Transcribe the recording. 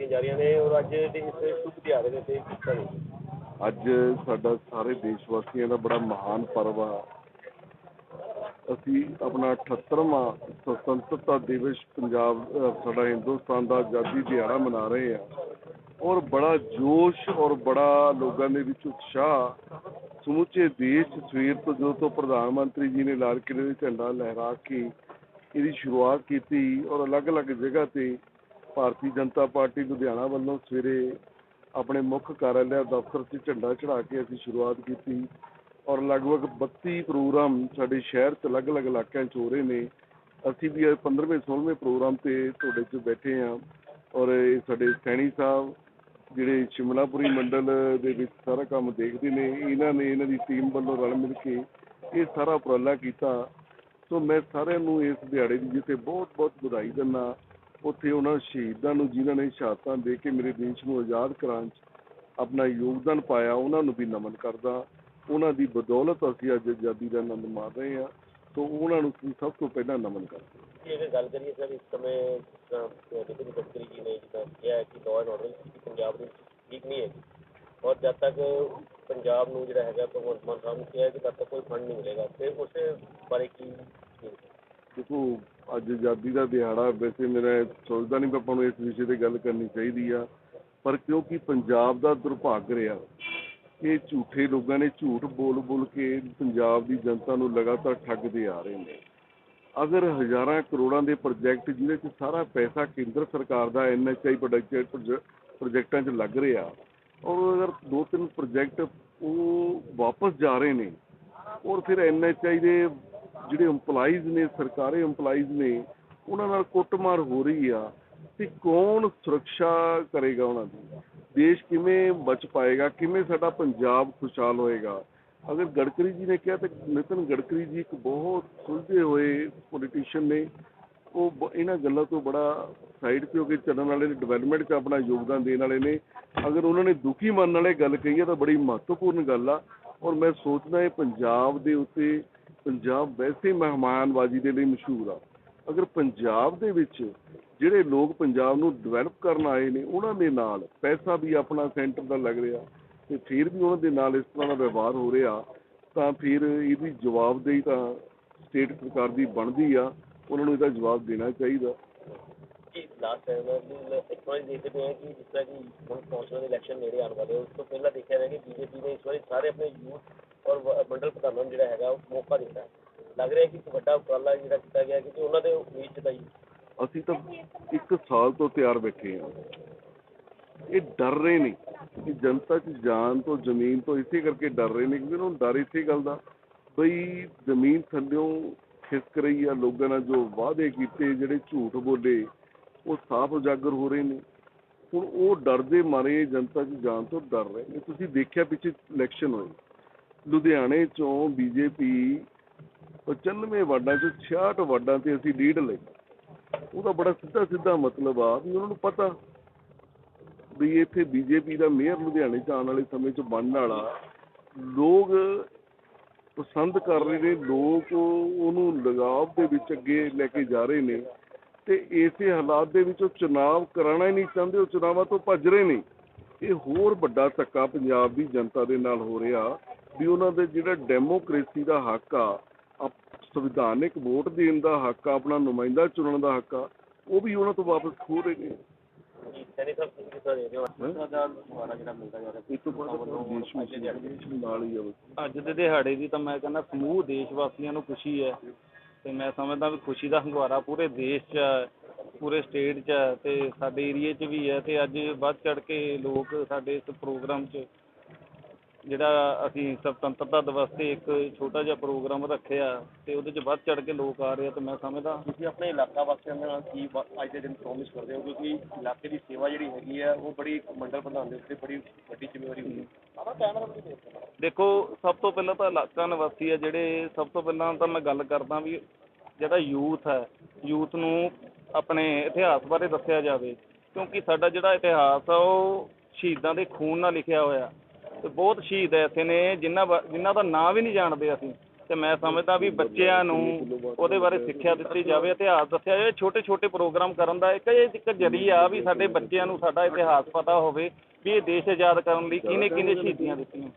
ਜਾ ਰਹੀਆਂ ਨੇ ਔਰ ਅੱਜ ਦੇ ਇਸ ਸ਼ੁਭ ਦਿਹਾੜੇ ਦੇ ਤੇ ਕੀਤਾ ਨਹੀਂ ਅੱਜ ਸਾਡਾ ਸਾਰੇ ਦੇਸ਼ ਵਾਸੀਆਂ ਦਾ ਬੜਾ ਮਹਾਨ ਪਰਵ ਆ। ਅਸੀਂ ਆਪਣਾ 78ਵਾਂ ਸੁਤੰਤਰਤਾ ਦਿਵਸ ਪੰਜਾਬ ਸਾਡਾ ਹਿੰਦੁਸਤਾਨ ਦਾ ਆਜ਼ਾਦੀ ਦਿਹਾੜਾ ਮਨਾ ਰਹੇ ਆ। ਔਰ ਬੜਾ ਜੋਸ਼ ਔਰ ਬੜਾ ਲੋਕਾਂ ਦੇ ਵਿੱਚ ਉਤਸ਼ਾਹ ਸਮੁੱਚੇ ਦੇਸ਼ ਸਵੇਰ ਤੋਂ ਜਦੋਂ ਤੋਂ ਪ੍ਰਧਾਨ ਮੰਤਰੀ ਜੀ ਨੇ ਲਾਲ ਕਿਲੇ ਦੇ ਝੰਡਾ ਲਹਿਰਾ ਕੇ ਇਹਦੀ ਸ਼ੁਰੂਆਤ ਕੀਤੀ ਔਰ ਅਲੱਗ-ਅਲੱਗ ਜਗ੍ਹਾ ਤੇ ਭਾਰਤੀ ਜਨਤਾ ਪਾਰਟੀ ਲੁਧਿਆਣਾ ਵੱਲੋਂ ਸਵੇਰੇ ਆਪਣੇ ਮੁੱਖ ਕਾਰਜਾਲਿਆ ਦਫ਼ਤਰ 'ਚ ਝੰਡਾ ਚੜ੍ਹਾ ਕੇ ਅਸੀਂ ਸ਼ੁਰੂਆਤ ਕੀਤੀ ਔਰ ਲਗਭਗ 32 ਪ੍ਰੋਗਰਾਮ ਸਾਡੇ ਸ਼ਹਿਰ 'ਚ ਅਲੱਗ-ਅਲੱਗ ਇਲਾਕਿਆਂ 'ਚ ਹੋ ਰਹੇ ਨੇ। ਅਸੀਂ ਵੀ ਇਹ 15ਵੇਂ 16ਵੇਂ ਪ੍ਰੋਗਰਾਮ ਤੇ ਤੁਹਾਡੇ 'ਚ ਬੈਠੇ ਹਾਂ ਔਰ ਇਹ ਸਾਡੇ ਸੈਣੀ ਸਾਹਿਬ, ਜਿਹੜੇ ਸ਼ਿਮਲਾਪੁਰੀ ਮੰਡਲ ਦੇ ਵਿੱਚ ਸਾਰਾ ਕੰਮ ਦੇਖਦੇ ਨੇ, ਇਹਨਾਂ ਨੇ ਇਹਨਾਂ ਦੀ ਟੀਮ ਵੱਲੋਂ ਰਲ ਮਿਲ ਕੇ ਇਹ ਸਾਰਾ ਉਪਰਾਲਾ ਕੀਤਾ। ਸੋ ਮੈਂ ਸਾਰਿਆਂ ਨੂੰ ਇਸ ਦਿਹਾੜੇ ਦੀ ਜਿੱਥੇ ਬਹੁਤ-ਬਹੁਤ ਵਧਾਈ ਦਿੰਦਾ ਉੱਥੇ ਉਹਨਾਂ ਸ਼ਹੀਦਾਂ ਨੂੰ, ਜਿਨ੍ਹਾਂ ਨੇ ਸ਼ਹਾਦਤਾਂ ਦੇ ਕੇ ਮੇਰੇ ਦੇਸ਼ ਨੂੰ ਆਜ਼ਾਦ ਕਰਾਉਣ 'ਚ ਆਪਣਾ ਯੋਗਦਾਨ ਪਾਇਆ, ਉਹਨਾਂ ਨੂੰ ਵੀ ਨਮਨ ਕਰਦਾ ਉਹਨਾਂ ਦੀ ਬਦੌਲਤ ਅਸੀਂ ਅੱਜ ਆਜ਼ਾਦੀ ਦਾ ਆਨੰਦ ਮਾਣ ਰਹੇ ਹਾਂ। ਸੋ ਉਹਨਾਂ ਨੂੰ ਸਭ ਤੋਂ ਪਹਿਲਾਂ ਨਮਨ ਕਰਦੇ ਜੇ ਗੱਲ ਕਰੀਏ ਸਰ, ਇਸ ਸਮੇਂ ਨਿਤਿਨ ਗਡਕਰੀ ਜੀ ਨੇ ਜਿੱਦਾਂ ਕਿਹਾ ਹੈ ਕਿ ਲਾਅ ਐਂਡ ਆਰਡਰ ਪੰਜਾਬ ਦੇ ਠੀਕ ਨਹੀਂ ਹੈ ਔਰ ਜਦ ਤੱਕ ਪੰਜਾਬ ਨੂੰ ਜਿਹੜਾ ਹੈਗਾ ਭਗਵੰਤ ਮਾਨ ਸਾਹਿਬ ਨੇ ਕਿਹਾ ਕਿ ਤਦ ਤੱਕ ਕੋਈ ਫੰਡ ਨਹੀਂ ਮਿਲੇਗਾ ਤੇ ਉਸੇ ਬਾਰੇ ਕੀ ਦੇਖੋ, ਅੱਜ ਆਜ਼ਾਦੀ ਦਾ ਦਿਹਾੜਾ, ਵੈਸੇ ਮੇਰਾ ਸੋਚਦਾ ਨਹੀਂ ਵੀ ਆਪਾਂ ਨੂੰ ਇਸ ਵਿਸ਼ੇ ਤੇ ਗੱਲ ਕਰਨੀ ਚਾਹੀਦੀ ਆ। ਪਰ ਕਿਉਂਕਿ ਪੰਜਾਬ ਦਾ ਦੁਰਭਾਗ ਰਿਹਾ, ਇਹ ਝੂਠੇ ਲੋਕਾਂ ਨੇ ਝੂਠ ਬੋਲ ਬੋਲ ਕੇ ਪੰਜਾਬ ਦੀ ਜਨਤਾ ਨੂੰ ਲਗਾਤਾਰ ਠੱਗਦੇ ਆ ਰਹੇ ਨੇ। ਅਗਰ ਹਜ਼ਾਰਾਂ ਕਰੋੜਾਂ ਦੇ ਪ੍ਰੋਜੈਕਟ ਜਿਹਦੇ 'ਚ ਸਾਰਾ ਪੈਸਾ ਕੇਂਦਰ ਸਰਕਾਰ ਦਾ ਐਨਐਚਆਈ ਪ੍ਰੋਜੈਕਟ ਪ੍ਰੋਜੈਕਟਾਂ 'ਚ ਲੱਗ ਰਿਹਾ, ਔਰ ਅਗਰ ਦੋ ਤਿੰਨ ਪ੍ਰੋਜੈਕਟ ਉਹ ਵਾਪਸ ਜਾ ਰਹੇ ਨੇ, ਔਰ ਫਿਰ ਐਨਐਚਆਈ ਦੇ ਜਿਹੜੇ EMPLOYEES ਨੇ, ਸਰਕਾਰੀ EMPLOYEES ਨੇ, ਉਹਨਾਂ ਨਾਲ ਕੁੱਟਮਾਰ ਹੋ ਰਹੀ ਆ ਤੇ ਕੌਣ ਸੁਰੱਖਿਆ ਕਰੇਗਾ ਉਹਨਾਂ ਦੀ? ਦੇਸ਼ ਕਿਵੇਂ ਬਚ ਪਾਏਗਾ? ਕਿਵੇਂ ਸਾਡਾ ਪੰਜਾਬ ਖੁਸ਼ਹਾਲ ਹੋਏਗਾ? ਅਗਰ ਗਡਕਰੀ ਜੀ ਨੇ ਕਿਹਾ ਤਾਂ ਨਿਤਨ ਗਡਕਰੀ ਜੀ ਇੱਕ ਬਹੁਤ ਸੁਲਝੇ ਹੋਏ ਪੋਲੀਟੀਸ਼ੀਅਨ ਨੇ, ਉਹ ਬ- ਇਹਨਾਂ ਗੱਲਾਂ ਤੋਂ ਬੜਾ ਸਾਈਡ ਤੇ ਹੋ ਕੇ ਚੱਲਣ ਵਾਲੇ ਨੇ ਡਿਵੈਲਪਮੈਂਟ 'ਚ ਆਪਣਾ ਯੋਗਦਾਨ ਦੇਣ ਵਾਲੇ ਨੇ। ਅਗਰ ਉਹਨਾਂ ਨੇ ਦੁਖੀ ਮਨ ਵਾਲੇ ਗੱਲ ਕਹੀ ਹੈ ਤਾਂ ਬੜੀ ਮਹੱਤਵਪੂਰਨ ਗੱਲ ਆ। ਔਰ ਮੈਂ ਸੋਚਦਾ ਇਹ ਪੰਜਾਬ ਦੇ ਉੱਤੇ ਪੰਜਾਬ ਵੈਸੇ ਮਹਿਮਾਨਬਾਜ਼ੀ ਦੇ ਲਈ ਮਸ਼ਹੂਰ ਆ। ਅਗਰ ਪੰਜਾਬ ਦੇ ਵਿੱਚ ਜਿਹੜੇ ਲੋਕ ਪੰਜਾਬ ਨੂੰ ਡਿਵੈਲਪ ਕਰਨ ਆਏ ਨੇ, ਉਹਨਾਂ ਦੇ ਨਾਲ ਪੈਸਾ ਵੀ ਆਪਣਾ ਸੈਂਟਰ ਦਾ ਲੱਗ ਰਿਹਾ ਤੇ ਫਿਰ ਵੀ ਉਹਨਾਂ ਦੇ ਨਾਲ ਇਸ ਤਰ੍ਹਾਂ ਦਾ ਵਿਵਹਾਰ ਹੋ ਰਿਹਾ, ਤਾਂ ਫਿਰ ਇਹਦੀ ਜਵਾਬਦੇਹੀ ਤਾਂ ਸਟੇਟ ਸਰਕਾਰ ਦੀ ਬਣਦੀ ਆ। ਉਹਨਾਂ ਨੂੰ ਇਹਦਾ ਜਵਾਬ ਦੇਣਾ ਚਾਹੀਦਾ। ਜੀ ਲਾਸਟ ਟਾਈਮ ਇੱਕ ਵਾਰੀ ਦੇਖਦੇ ਪਏ ਹਾਂ ਕਿ ਜਿਸ ਤਰ੍ਹਾਂ ਕਿ ਹੁਣ ਕੌਂਸਲ ਦੇ ਇਲੈਕਸ਼ਨ ਨੇੜੇ ਆਉਣ ਵਾਲੇ ਉਸ ਤੋਂ ਪਹਿਲਾਂ ਦੇਖਿਆ ਗਿਆ ਕਿ ਬੀਜੇਪੀ ਨੇ ਇਸ ਵਾਰੀ ਸਾਰੇ ਆਪਣੇ ਯੂਥ ਔਰ ਮੰਡਲ ਪ੍ਰਧਾਨਾਂ ਨੂੰ ਜਿਹੜਾ ਹੈਗਾ ਮੌਕਾ ਦਿੱਤਾ। ਲੱਗ ਰਿਹਾ ਕਿ ਇੱਕ ਵੱਡਾ ਉਪਰਾਲਾ ਜਿਹੜਾ ਕੀਤਾ ਗਿਆ ਕਿਉਂਕਿ ਉਹਨਾਂ ਦੇ ਉਮੀਦ ਜਤਾਈ ਅਸੀਂ ਤਾਂ ਇੱਕ ਸਾਲ ਤੋਂ ਤਿਆਰ ਬੈਠੇ ਹਾਂ। ਇਹ ਡਰ ਰਹੇ ਨੇ ਕਿ ਜਨਤਾ 'ਚ ਜਾਨ ਤੋਂ, ਜ਼ਮੀਨ ਤੋਂ ਇਸੇ ਕਰਕੇ ਡਰ ਰਹੇ ਨੇ ਕਿਉਂਕਿ ਉਹਨਾਂ ਨੂੰ ਡਰ ਇਸੇ ਗੱਲ ਦਾ ਬਈ ਜ਼ਮੀਨ ਥੱਲਿਓਂ ਖਿਸਕ ਰਹੀ ਆ, ਲੋਕਾਂ ਨਾਲ ਜੋ ਵਾਅਦੇ ਕੀਤੇ, ਜਿਹੜੇ ਝੂਠ ਬੋਲੇ, ਉਹ ਸਾਫ਼ ਉਜਾਗਰ ਹੋ ਰਹੇ ਨੇ। ਹੁਣ ਉਹ ਡਰਦੇ ਮਾਰੇ ਜਨਤਾ 'ਚ ਜਾਨ ਤੋਂ ਡਰ ਰਹੇ ਨੇ। ਤੁਸੀਂ ਦੇਖਿਆ ਪਿੱਛੇ ਇਲੈਕਸ਼ਨ ਹੋਏ। ਲੁਧਿਆਣੇ ਚੋਂ ਬੀਜੇਪੀ 95 ਵਾਰਡਾਂ ਚੋਂ 66 ਵਾਰਡਾਂ ਤੇ ਅਸੀਂ ਲੀਡ ਲਈ। ਉਹਦਾ ਬੜਾ ਸਿੱਧਾ ਸਿੱਧਾ ਮਤਲਬ ਆ ਵੀ ਉਹਨਾਂ ਨੂੰ ਪਤਾ ਵੀ ਇੱਥੇ ਬੀਜੇਪੀ ਦਾ ਮੇਅਰ ਲੁਧਿਆਣੇ ਚ ਆਉਣ ਵਾਲੇ ਸਮੇਂ ਚ ਬਣਨ ਵਾਲਾ ਲੋਕ ਪਸੰਦ ਕਰ ਰਹੇ ਨੇ, ਲੋਕ ਉਹਨੂੰ ਲਗਾਵ ਦੇ ਵਿੱਚ ਅੱਗੇ ਲੈ ਕੇ ਜਾ ਰਹੇ ਨੇ ਤੇ ਇਸੇ ਹਾਲਾਤ ਦੇ ਵਿੱਚ ਉਹ ਚੁਣਾਵ ਕਰਾਉਣਾ ਹੀ ਨਹੀਂ ਚਾਹੁੰਦੇ, ਉਹ ਚੁਣਾਵਾਂ ਤੋਂ ਭੱਜ ਰਹੇ ਨੇ। ਇਹ ਹੋਰ ਵੱਡਾ ਧੱਕਾ ਪੰਜਾਬ ਦੀ ਜਨਤਾ ਦੇ ਨਾਲ ਹੋ ਰਿਹਾ। ਵੀ ਉਹਨਾਂ ਦੇ ਜਿਹੜਾ ਡੈਮੋਕ੍ਰੇਸੀ ਦਾ ਹੱਕ ਆ ਸੰਵਿਧਾਨਿਕ ਵੋਟ ਦੇਣ ਦਾ ਹੱਕ ਆ ਆਪਣਾ ਨੁਮਾਇੰਦਾ ਚੁਣਨ ਦਾ ਹੱਕ ਆ ਉਹ ਵੀ ਉਹਨਾਂ ਤੋਂ ਵਾਪਸ ਖੋ ਰਹੇ ਨੇ। ਸਾਹਿਬ ਤੁਸੀਂ ਕਿਸ ਤਰ੍ਹਾਂ ਹੋ। ਦੁਬਾਰਾ ਜਿਹੜਾ ਮਿਲਦਾ ਜਾ ਰਿਹਾ। ਇਸ ਤੋਂ ਬਾਅਦ। ਅੱਜ ਦੇ ਦਿਹਾੜੇ ਦੀ ਤਾਂ ਮੈਂ ਕਹਿੰਦਾ ਸਮੂਹ ਦੇਸ਼ ਵਾਸੀਆਂ ਨੂੰ ਖੁਸ਼ੀ ਹੈ। ਤੇ ਮੈਂ ਸਮਝਦਾ ਵੀ ਖੁਸ਼ੀ ਦਾ ਹੰਗਾਰਾ ਪੂਰੇ ਦੇਸ਼ 'ਚ ਪੂਰੇ ਸਟੇਟ 'ਚ ਤੇ ਸਾਡੇ ਏਰੀਏ 'ਚ ਵੀ ਹੈ ਤੇ ਅੱਜ ਵੱਧ ਚੜ ਕੇ ਲੋਕ ਸਾਡੇ ਇਸ ਪ੍ਰੋਗਰਾਮ 'ਚ ਜਿਹੜਾ ਅਸੀਂ ਸੁਤੰਤਰਤਾ ਦਿਵਸ ਤੇ ਇੱਕ ਛੋਟਾ ਜਿਹਾ ਪ੍ਰੋਗਰਾਮ ਰੱਖਿਆ ਤੇ ਉਹਦੇ 'ਚ ਵੱਧ ਚੜ ਕੇ ਲੋਕ ਆ ਰਹੇ ਆ ਤੇ ਮੈਂ ਸਮਝਦਾ ਤੁਸੀਂ ਆਪਣੇ ਇਲਾਕਾ ਵਾਸੀਆਂ ਦੇ ਨਾਲ ਕੀ ਵਾ- ਅੱਜ ਦੇ ਦਿਨ ਪ੍ਰੋਮਿਸ ਕਰਦੇ ਹੋ? ਕਿਉਂਕਿ ਇਲਾਕੇ ਦੀ ਸੇਵਾ ਜਿਹੜੀ ਹੈਗੀ ਹੈ ਉਹ ਬੜੀ ਮੰਡਲ ਪ੍ਰਧਾਨ ਦੇ ਉੱਤੇ ਬੜੀ ਵੱਡੀ ਜ਼ਿੰਮੇਵਾਰੀ ਹੁੰਦੀ ਹੈ। ਸਾਰਾ ਕੈਮਰਾ ਵੀ ਦੇਖੋ ਦੇਖੋ ਸਭ ਤੋਂ ਪਹਿਲਾਂ ਤਾਂ ਇਲਾਕਾ ਨਿਵਾਸੀ ਆ ਜਿਹੜੇ ਸਭ ਤੋਂ ਪਹਿਲਾਂ ਤਾਂ ਮੈਂ ਗੱਲ ਕਰਦਾ ਵੀ ਜਿਹੜਾ ਯੂਥ ਹੈ ਯੂਥ ਨੂੰ ਆਪਣੇ ਇਤਿਹਾਸ ਬਾਰੇ ਦੱਸਿਆ ਜਾਵੇ। ਕਿਉਂਕਿ ਸਾਡਾ ਜਿਹੜਾ ਇਤਿਹਾਸ ਆ ਉਹ ਸ਼ਹੀਦਾਂ ਦੇ ਖੂਨ ਨਾਲ ਲਿਖਿਆ ਹੋਇਆ। ਤੇ ਬਹੁਤ ਸ਼ਹੀਦ ਐਸੇ ਨੇ ਜਿਨ੍ਹਾਂ ਬਾ- ਜਿਨ੍ਹਾਂ ਦਾ ਨਾਂ ਵੀ ਨਹੀਂ ਜਾਣਦੇ ਅਸੀਂ। ਤੇ ਮੈਂ ਸਮਝਦਾ ਵੀ ਬੱਚਿਆਂ ਨੂੰ ਉਹਦੇ ਬਾਰੇ ਸਿੱਖਿਆ ਦਿੱਤੀ ਜਾਵੇ, ਇਤਿਹਾਸ ਦੱਸਿਆ ਜਾਵੇ ਛੋਟੇ ਛੋਟੇ ਪ੍ਰੋਗਰਾਮ ਕਰਨ ਦਾ ਇੱਕ ਇਹ ਇੱਕ ਜਰੀਆ ਵੀ ਸਾਡੇ ਬੱਚਿਆਂ ਨੂੰ ਸਾਡਾ ਇਤਿਹਾਸ ਪਤਾ ਹੋਵੇ ਵੀ ਇਹ ਦੇਸ਼ ਆਜ਼ਾਦ ਕਰਨ ਲਈ ਕਿਹਨੇ ਕਿਹਨੇ ਸ਼ਹੀਦੀਆਂ ਦਿੱਤੀਆਂ।